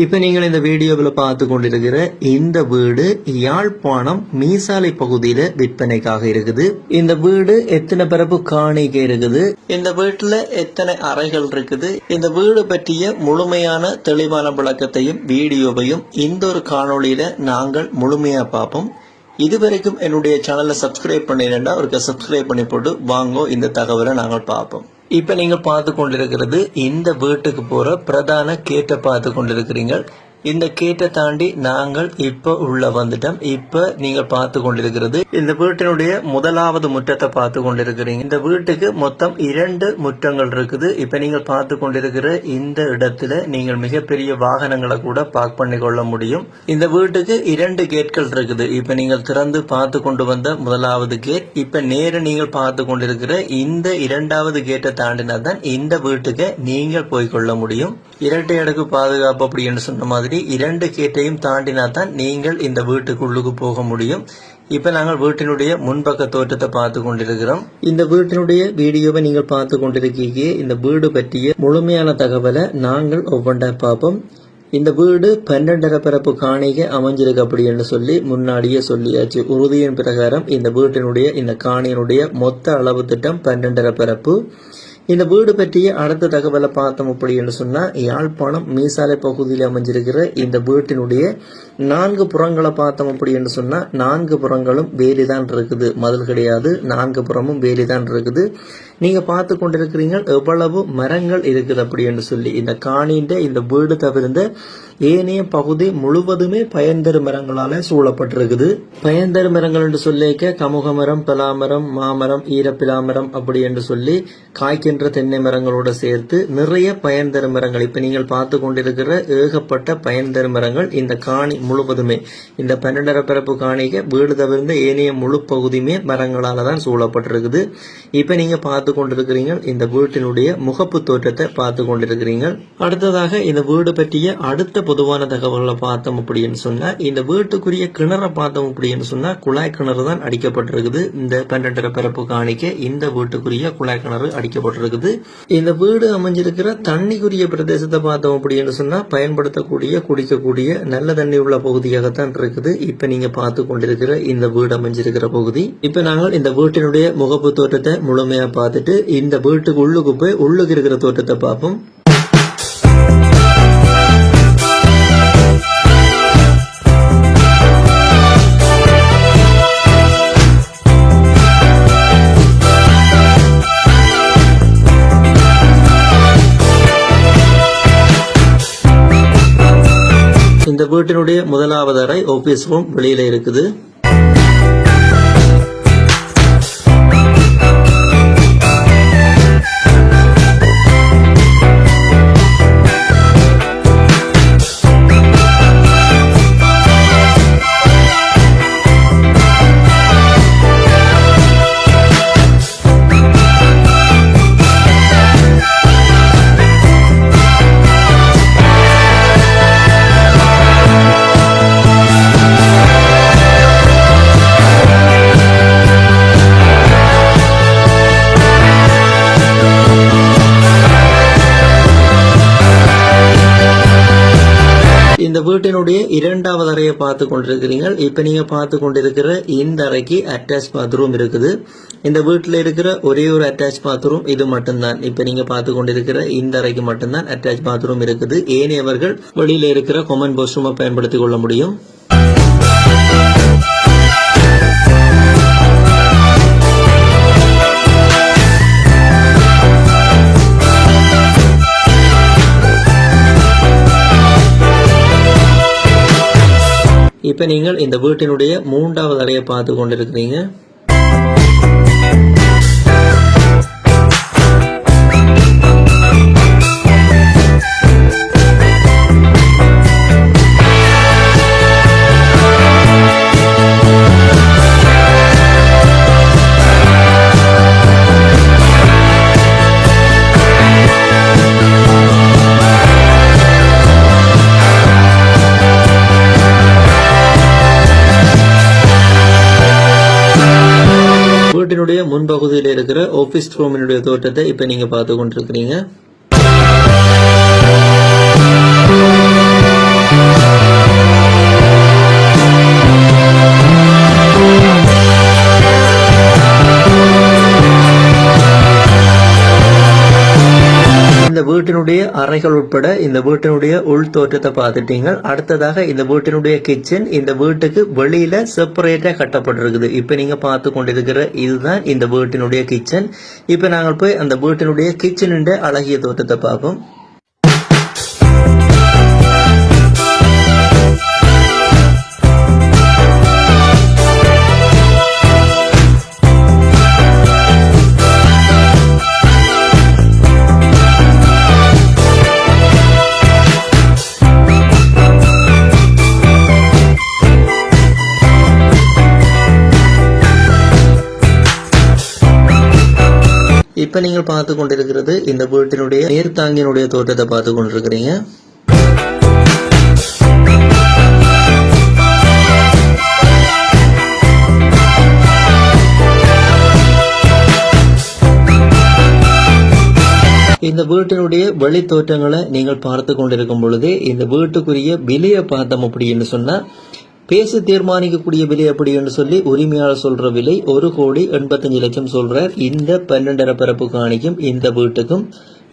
இப்போ நீங்கள் இந்த வீடியோவில் பார்த்து கொண்டிருக்கிற இந்த வீடு யாழ்ப்பாணம் மீசாலை பகுதியில் விற்பனைக்காக இருக்குது. இந்த வீடு எத்தனை பரப்பு காணிக்கை இருக்குது? இந்த வீட்டில் எத்தனை அறைகள் இருக்குது? இந்த வீடு பற்றிய முழுமையான தெளிவான விளக்கத்தையும் வீடியோவையும் இந்த ஒரு காணொளியில நாங்கள் முழுமையா பார்ப்போம். இதுவரைக்கும் என்னுடைய சேனலை சப்ஸ்கிரைப் பண்ணிருந்தா அவருக்கு சப்ஸ்கிரைப் பண்ணி போட்டு வாங்கோ இந்த தகவலை நாங்கள் பார்ப்போம். இப்ப நீங்க பார்த்து கொண்டிருக்கிறது இந்த வீட்டுக்கு போற பிரதான கேட்டை பார்த்து கொண்டிருக்கிறீங்க இந்த கேட்டை தாண்டி நாங்கள் இப்ப உள்ள வந்துட்டோம். இப்ப நீங்க பார்த்து கொண்டிருக்கிறது இந்த வீட்டினுடைய முதலாவது முற்றத்தை பார்த்து கொண்டிருக்கிறீங்க. இந்த வீட்டுக்கு மொத்தம் இரண்டு முற்றங்கள் இருக்குது. இப்ப நீங்கள் பார்த்து கொண்டிருக்கிற இந்த இடத்துல நீங்கள் மிகப்பெரிய வாகனங்களை கூட பார்க் பண்ணி கொள்ள முடியும். இந்த வீட்டுக்கு இரண்டு கேட்கள் இருக்குது. இப்ப நீங்கள் திறந்து பார்த்து கொண்டு வந்த முதலாவது கேட். இப்ப நேர நீங்கள் பார்த்து கொண்டிருக்கிற இந்த இரண்டாவது கேட்டை தாண்டினா தான் இந்த வீட்டுக்கு நீங்கள் போய் கொள்ள முடியும். இரட்டை அடுக்கு பாதுகாப்பு அப்படின்னு சொன்ன மாதிரி இரண்டு கேட்டையும் தாண்டினா தான் நீங்கள் இந்த வீட்டுக்குள்ளுக்கு போக முடியும். இப்போ நாங்கள் வீட்டினுடைய முன்பக்க தோற்றத்தை பார்த்து கொண்டிருக்கிறோம். இந்த வீட்டினுடைய வீடியோவை நீங்கள் பார்த்து கொண்டிருக்கீங்க. இந்த வீடு பற்றிய முழுமையான தகவலை நாங்கள் ஒவ்வொன்றா பார்ப்போம். இந்த வீடு பன்னெண்டரை பிறப்பு காணிகை அமைஞ்சிருக்கு அப்படின்னு சொல்லி முன்னாடியே சொல்லியாச்சு. உறுதியின் பிரகாரம் இந்த வீட்டினுடைய இந்த காணியினுடைய மொத்த அளவு திட்டம் பன்னெண்டரை பிறப்பு. இந்த வீடு பற்றிய அடுத்த தகவலை பார்த்தோம் அப்படின்னு சொன்னால் யாழ்ப்பாணம் மீசாலை பகுதியில் அமைஞ்சிருக்கிற இந்த வீட்டினுடைய நான்கு புறங்களை பார்த்தோம் அப்படின்னு சொன்னால் நான்கு புறங்களும் வேலிதான் இருக்குது. மதில் கிடையாது நான்கு புறமும் வேலிதான் இருக்குது. நீங்கள் பார்த்து கொண்டிருக்கிறீங்க எவ்வளவு மரங்கள் இருக்குது அப்படின்னு சொல்லி இந்த காணின்ற இந்த வீடு தவிர்த்து ஏனைய பகுதி முழுவதுமே பயன்தரு மரங்களால சூழப்பட்டிருக்குது. பயன்தரு மரங்கள் என்று சொல்லிக்க கமுக மரம் பலாமரம் மாமரம் ஈரப்பிலாமரம் அப்படி என்று சொல்லி காய்க்கின்ற தென்னை மரங்களோட சேர்த்து நிறைய பயன்தரு மரங்கள். இப்ப நீங்கள் பார்த்து கொண்டிருக்கிற ஏகப்பட்ட பயன்தரு மரங்கள் இந்த காணி முழுவதுமே. இந்த பன்னெண்டரை பிறப்பு காணிக்க வீடு தவிர்ந்த ஏனைய முழு பகுதியுமே மரங்களால தான் சூழப்பட்டிருக்குது. இப்ப நீங்க பார்த்து கொண்டிருக்கிறீங்க இந்த வீட்டினுடைய முகப்பு தோற்றத்தை பார்த்து கொண்டிருக்கிறீங்க அடுத்ததாக இந்த வீடு பற்றிய அடுத்த பொதுவான தகவல்களை பார்த்தோம் அப்படின்னு சொன்னால் இந்த வீட்டுக்குரிய கிணறை பார்த்தோம் அப்படின்னு சொன்னால் குழாய் கிணறு தான் அடிக்கப்பட்டிருக்குது. இந்த பன்னெண்டரை பிறப்பு காணிக்க இந்த வீட்டுக்குரிய குழாய் கிணறு அடிக்கப்பட்டிருக்குது. இந்த வீடு அமைஞ்சிருக்கிற தண்ணிக்குரிய பிரதேசத்தை பார்த்தோம் அப்படின்னு சொன்னால் பயன்படுத்தக்கூடிய குடிக்கக்கூடிய நல்ல தண்ணி உள்ள பகுதியாகத்தான் இருக்குது. இப்போ நீங்கள் பார்த்து கொண்டிருக்கிற இந்த வீடு அமைஞ்சிருக்கிற பகுதி. இப்போ நாங்கள் இந்த வீட்டினுடைய முகப்பு தோற்றத்தை முழுமையாக பார்த்துட்டு இந்த வீட்டுக்கு உள்ளுக்கு போய் உள்ளுக்கு இருக்கிற தோற்றத்தை பார்ப்போம். வீட்டினுடைய முதலாவது அறை ஆபீஸ் ரூம் வெளியில இருக்குது. வீட்டினுடைய இரண்டாவது அறையை பார்த்து கொண்டிருக்கிறீங்க இப்போ நீங்கள் பார்த்து கொண்டிருக்கிற இந்த அறைக்கு அட்டாச் பாத்ரூம் இருக்குது. இந்த வீட்டில் இருக்கிற ஒரே ஒரு அட்டாச் பாத்ரூம் இது மட்டும்தான். இப்போ நீங்கள் பார்த்து கொண்டிருக்கிற இந்த அறைக்கு மட்டும்தான் அட்டாச் பாத்ரூம் இருக்குது. ஏனையவர்கள் வெளியில் இருக்கிற கொமன் பாத்ரூமை பயன்படுத்திக் கொள்ள முடியும். இப்போ நீங்கள் இந்த வீட்டினுடைய மூன்றாவது அறையை பார்த்து கொண்டிருக்கிறீங்க. வீட்டினுடைய முன்பகுதியில் இருக்கிற ஆபீஸ் ரூமினுடைய தோட்டத்தை இப்ப நீங்க பார்த்து கொண்டிருக்கிறீங்க. வீட்டினுடைய அறைகள் உட்பட இந்த வீட்டினுடைய உள் தோற்றத்தை பார்த்துட்டீங்க அடுத்ததாக இந்த வீட்டினுடைய கிச்சன் இந்த வீட்டுக்கு வெளியில செப்பரேட்டா கட்டப்பட்டிருக்குது. இப்ப நீங்க பார்த்து கொண்டிருக்கிற இதுதான் இந்த வீட்டினுடைய கிச்சன் இப்ப நாங்கள் போய் அந்த வீட்டினுடைய கிச்சனுடைய அழகிய தோற்றத்தை பார்ப்போம். இப்போ நீங்கள் பார்த்து கொண்டிருக்கிறது இந்த வீட்டினுடைய நீர்த்தாங்கினுடைய தோற்றத்தை பார்த்து கொண்டிருக்கிறீங்க. இந்த வீட்டினுடைய வழித்தோற்றங்களை நீங்கள் பார்த்து கொண்டிருக்கும் பொழுது இந்த வீட்டுக்குரிய விலையை பார்த்தோம் அப்படின்னு சொன்னா பேசி தீர்மானிக்கக்கூடிய விலை அப்படின்னு சொல்லி உரிமையாளர் சொல்ற விலை ஒரு கோடி எண்பத்தஞ்சு லட்சம் சொல்றார். இந்த பன்னெண்டரை பரப்பு காணிக்கும் இந்த வீட்டுக்கும்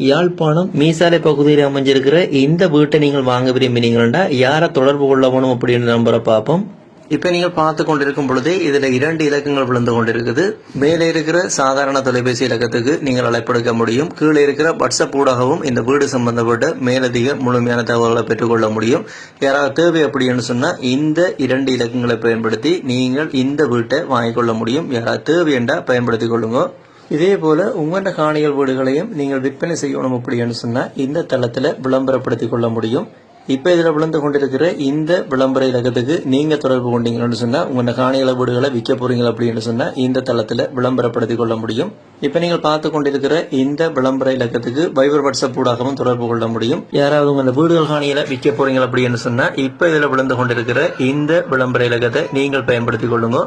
யாழ்ப்பாணம் மீசாலை பகுதியில் அமைஞ்சிருக்கிற இந்த வீட்டை நீங்கள் வாங்க விரும்பினீங்கன்னா யாரை தொடர்பு கொள்ளவனும் அப்படின்னு நம்பரை பார்ப்போம் இப்ப நீங்கள் பார்த்து கொண்டிருக்கும் பொழுதே இதுல இரண்டு இலக்கங்கள் விழுந்து கொண்டிருக்குது. மேலே இருக்கிற சாதாரண தொலைபேசி இலக்கத்துக்கு நீங்கள் அழைப்படுக்க முடியும். கீழே இருக்கிற வாட்ஸ்அப் ஊடாகவும் இந்த வீடு சம்பந்தப்பட்ட மேலதிக முழுமையான தகவல்களை பெற்றுக்கொள்ள முடியும். யாராவது தேவை அப்படின்னு சொன்னா இந்த இரண்டு இலக்கங்களை பயன்படுத்தி நீங்கள் இந்த வீட்டை வாங்கிக்கொள்ள முடியும். யாராவது தேவை என்றா பயன்படுத்திக் கொள்ளுங்க. இதே போல உங்களோட காணிகள் வீடுகளையும் நீங்கள் விற்பனை செய்யணும் அப்படின்னு சொன்னா இந்த தளத்துல விளம்பரப்படுத்திக் கொள்ள முடியும். இப்போ இதில் விழுந்து கொண்டிருக்கிற இந்த விளம்பர இலக்கத்துக்கு நீங்கள் தொடர்பு கொண்டீங்கன்னு சொன்னால் உங்கள் காணி வீடுகளை விற்க போகிறீங்க அப்படின்னு சொன்னால் இந்த தளத்தில் விளம்பரப்படுத்திக் கொள்ள முடியும். இப்போ நீங்கள் பார்த்து கொண்டிருக்கிற இந்த விளம்பர இலக்கத்துக்கு வைபர் வாட்ஸ்அப் ஊடாகவும் தொடர்பு கொள்ள முடியும். யாராவது உங்க வீடுகள் காணியில் விற்க போகிறீங்க அப்படின்னு சொன்னால் இப்போ இதில் விழுந்து கொண்டிருக்கிற இந்த விளம்பர இலக்கத்தை நீங்கள் பயன்படுத்திக் கொள்ளுங்க.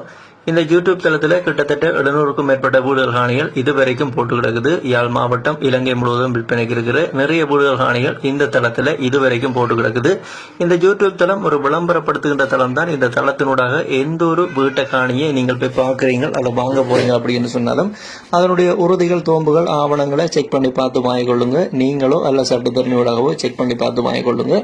இந்த யூடியூப் தளத்தில் கிட்டத்தட்ட எழுநூறுக்கும் மேற்பட்ட வீடுகள் காணிகள் இதுவரைக்கும் போட்டு கிடக்குது. யாழ் மாவட்டம் இலங்கை முழுவதும் விற்பனைக்கு இருக்கிற நிறைய வீடுகள் காணிகள் இந்த தளத்தில் இதுவரைக்கும் போட்டு கிடக்குது. இந்த யூடியூப் தளம் ஒரு விளம்பரப்படுத்துகின்ற தளம் தான் இந்த தளத்தினூடாக எந்த ஒரு வீட்டை காணியை நீங்கள் போய் பார்க்குறீங்க அதை வாங்க போறீங்க அப்படின்னு சொன்னாலும் அதனுடைய உறுதிகள் தோம்புகள் ஆவணங்களை செக் பண்ணி பார்த்து வாங்கிக்கொள்ளுங்க நீங்களோ அல்ல சட்டத்தரணியோடாகவோ செக் பண்ணி பார்த்து வாங்கிக்கொள்ளுங்க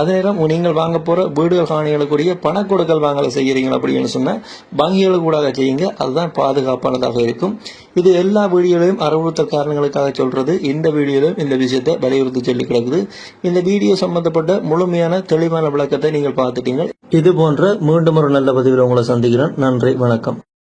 அதே நேரம் நீங்கள் வாங்க போற வீடுகள் காணிகளுக்குரிய பணக்கொடுக்கல் வாங்கலை செய்கிறீங்க அப்படின்னு சொன்னால் வங்கிகளுக்கு கூடாக செய்யுங்க அதுதான் பாதுகாப்பானதாக இருக்கும். இது எல்லா வீடியோலையும் அறிவுறுத்தல் காரணங்களுக்காக சொல்றது. இந்த வீடியோலையும் இந்த விஷயத்தை வலியுறுத்தி சொல்லி கிடக்குது. இந்த வீடியோ சம்பந்தப்பட்ட முழுமையான தெளிவான விளக்கத்தை நீங்கள் பார்த்துட்டீங்க இது போன்ற மீண்டும் ஒரு நல்ல பதிவில் உங்களை சந்திக்கிறேன். நன்றி வணக்கம்.